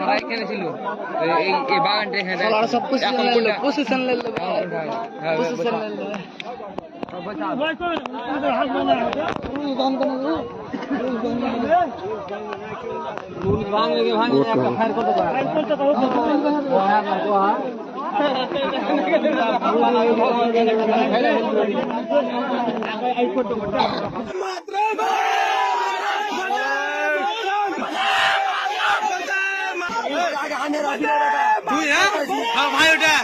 ওরা এখানে ছিল এই এই- এই বাগানটা এখানে সব এখন কোনটা? পজিশন লেলো হ্যাঁ, হ্যাঁ, পজিশন হ্যাঁ ভাই বসা।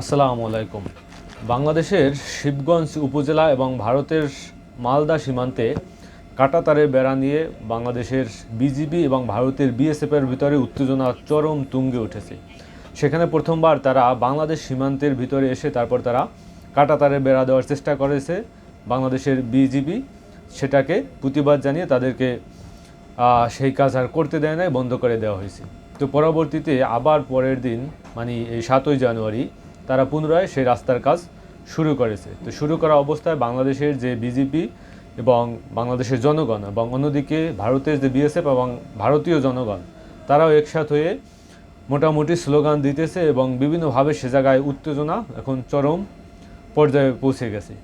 আসসালামু আলাইকুম। বাংলাদেশের শিবগঞ্জ উপজেলা এবং ভারতের মালদা সীমান্তে কাটাতারের বেড়া নিয়ে বাংলাদেশের বিজিবি এবং ভারতের বিএসএফের ভিতরে উত্তেজনা চরম তুঙ্গে উঠেছে। সেখানে প্রথমবার তারা বাংলাদেশ সীমান্তের ভিতরে এসে তারপর তারা কাটাতারের বেড়া দেওয়ার চেষ্টা করেছে বাংলাদেশের বিজিবি। সেটাকে প্রতিবাদ জানিয়ে তাদেরকে সেই কাজ আর করতে দেয় নাই, বন্ধ করে দেওয়া হয়েছে। তো পরবর্তীতে আবার পরের দিন মানে এই সাতই জানুয়ারি তারা পুনরায় সেই রাস্তার কাজ শুরু করেছে। তো শুরু করা অবস্থায় বাংলাদেশের যে বিজেপি এবং বাংলাদেশের জনগণ এবং অন্যদিকে ভারতের যে বিএসএফ এবং ভারতীয় জনগণ, তারাও একসাথ হয়ে মোটামুটি স্লোগান দিতেছে এবং বিভিন্নভাবে সে জায়গায় উত্তেজনা এখন চরম পর্যায়ে পৌঁছে গেছে।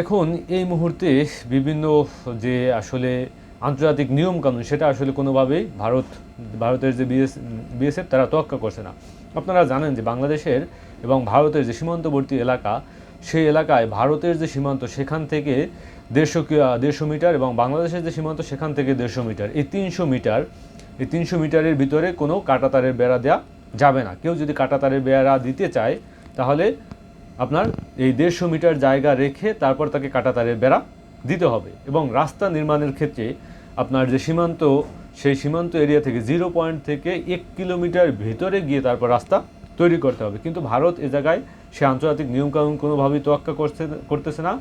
এখন এই মুহূর্তে বিভিন্ন যে আসলে আন্তর্জাতিক নিয়মকানুন, সেটা আসলে কোনোভাবেই ভারত ভারতের যে বিএস বিএসএফ তারা তোয়াক্কা করছে না। আপনারা জানেন যে বাংলাদেশের এবং ভারতের যে সীমান্তবর্তী এলাকা, সেই এলাকায় ভারতের যে সীমান্ত, সেখান থেকে দেড়শো দেড়শো মিটার এবং বাংলাদেশের যে সীমান্ত, সেখান থেকে দেড়শো মিটার। এই তিনশো মিটার, এই তিনশো মিটারের ভিতরে কোনো কাঁটাতারের বেড়া দেওয়া যাবে না। কেউ যদি কাঁটাতারের বেড়া দিতে চায়, তাহলে আপনার এই দেড়শো মিটার জায়গা রেখে তারপর তাকে কাঁটাতারের বেড়া দিতে হবে। এবং রাস্তা নির্মাণের ক্ষেত্রে আপনার যে সীমান্ত সেই সীমান্ত এরিয়া থেকে জিরো পয়েন্ট থেকে এক কিলোমিটার ভেতরে গিয়ে তারপর রাস্তা তৈরি করতে হবে। কিন্তু ভারত এ জায়গায় সে আন্তর্জাতিক নিয়মকানুন কোনোভাবেই তোয়াক্কা করছে, করতেছে না।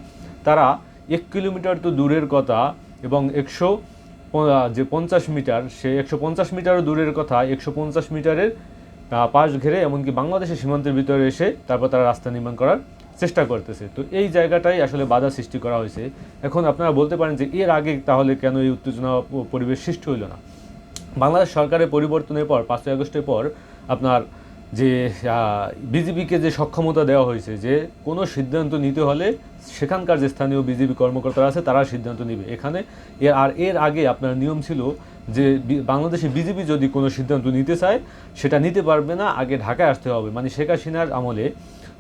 তারা এক কিলোমিটার তো দূরের কথা এবং একশো যে পঞ্চাশ মিটার, সে একশো পঞ্চাশ মিটারও দূরের কথা, একশো পঞ্চাশ মিটারের পাশ ঘেরে এমনকি বাংলাদেশের সীমান্তের ভিতরে এসে তারপর তারা রাস্তা নির্মাণ করার চেষ্টা করতেছে। তো এই জায়গাটাই আসলে বাধা সৃষ্টি করা হয়েছে। এখন আপনারা বলতে পারেন যে এর আগে তাহলে কেন এই উত্তেজনা পরিবেশ সৃষ্টি হইল না? বাংলাদেশ সরকারের পরিবর্তনের পর, পাঁচই আগস্টের পর আপনার যে বিজেপিকে যে সক্ষমতা দেওয়া হয়েছে যে কোনো সিদ্ধান্ত নিতে হলে সেখানকার যে স্থানীয় বিজেপি কর্মকর্তারা আছে তারা সিদ্ধান্ত নেবে। এখানে এর আর এর আগে আপনার নিয়ম ছিল যে বাংলাদেশে বিজেপি যদি কোনো সিদ্ধান্ত নিতে চায়, সেটা নিতে পারবে না, আগে ঢাকায় আসতে হবে। মানে শেখ হাসিনার আমলে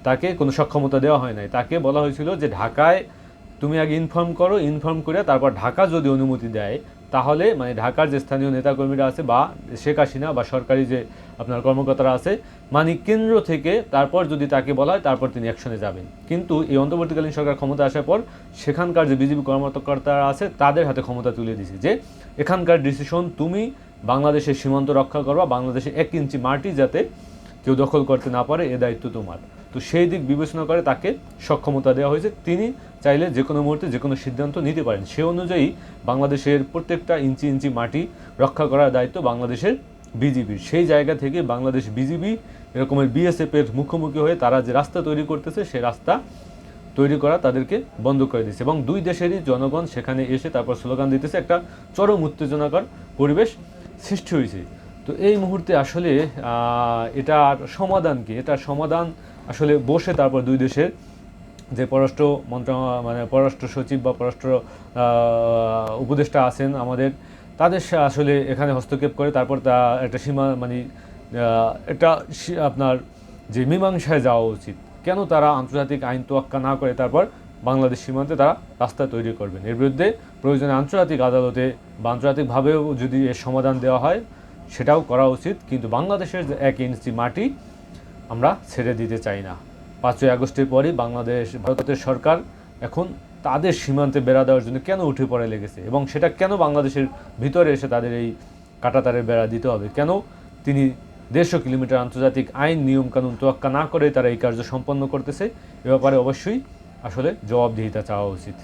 তাকে কোনো সক্ষমতা দেওয়া হয় নাই। তাকে বলা হয়েছিল যে ঢাকায় তুমি আগে ইনফর্ম করো ইনফর্ম করে তারপর ঢাকা যদি অনুমতি দেয়, তাহলে মানে ঢাকার যে স্থানীয় নেতাকর্মীরা আছে বা শেখ হাসিনা বা সরকারি যে আপনার কর্মকর্তারা আছে মানে কেন্দ্র থেকে তারপর যদি তাকে বলা হয়, তারপর তিনি অ্যাকশনে যাবেন। কিন্তু এই অন্তর্বর্তীকালীন সরকার ক্ষমতা আসার পর সেখানকার যে বিজেপি কর্মকর্তারা আছে, তাদের হাতে ক্ষমতা তুলে দিয়েছে যে, এখানকার ডিসিশন তুমি বাংলাদেশের সীমান্ত রক্ষা করবা, বাংলাদেশে এক ইঞ্চি মাটি যাতে কেউ দখল করতে না পারে, এ দায়িত্ব তোমার। তো সেই দিক বিবেচনা করে তাকে সক্ষমতা দেওয়া হয়েছে। তিনি চাইলে যে কোনো মুহূর্তে যে কোনো সিদ্ধান্ত নিতে পারেন। সে অনুযায়ী বাংলাদেশের প্রত্যেকটা ইঞ্চি ইঞ্চি মাটি রক্ষা করার দায়িত্ব বাংলাদেশের বিজিবির। সেই জায়গা থেকে বাংলাদেশ বিজিবি এরকমের বিএসএফের মুখোমুখি হয়ে তারা যে রাস্তা তৈরি করতেছে সেই রাস্তা তৈরি করা তাদেরকে বন্ধ করে দিয়েছে এবং দুই দেশেরই জনগণ সেখানে এসে তারপর স্লোগান দিতেছে, একটা চরম উত্তেজনাকর পরিবেশ সৃষ্টি হয়েছে। তো এই মুহূর্তে আসলে এটার সমাধান কি? এটার সমাধান আসলে বসে তারপর দুই দেশের যে পররাষ্ট্র মন্ত্র মানে পররাষ্ট্র সচিব বা পররাষ্ট্র উপদেষ্টা আছেন আমাদের, তাদের আসলে এখানে হস্তক্ষেপ করে তারপর তা একটা সীমা মানে এটা আপনার যে মীমাংসায় যাওয়া উচিত। কেন তারা আন্তর্জাতিক আইন তোয়াক্কা না করে তারপর বাংলাদেশ সীমান্তে তারা রাস্তা তৈরি করবেন? এর বিরুদ্ধে প্রয়োজনে আন্তর্জাতিক আদালতে বা আন্তর্জাতিকভাবেও যদি এর সমাধান দেওয়া হয়, সেটাও করা উচিত। কিন্তু বাংলাদেশের এক ইঞ্চি মাটি আমরা ছেড়ে দিতে চাই না। পাঁচই আগস্টের পরই বাংলাদেশ, ভারতের সরকার এখন তাদের সীমান্তে বেড়া দেওয়ার জন্য কেন উঠে পড়ে লেগেছে এবং সেটা কেন বাংলাদেশের ভিতরে এসে তাদের এই কাটাতারের বেড়া দিতে হবে? কেন তিনি দেড়শো কিলোমিটার আন্তর্জাতিক আইন, নিয়ম কানুন তোয়াক্কা না করে তারা এই কার্য সম্পন্ন করতেছে? এ ব্যাপারে অবশ্যই আসলে জবাবদিহিতা চাওয়া উচিত।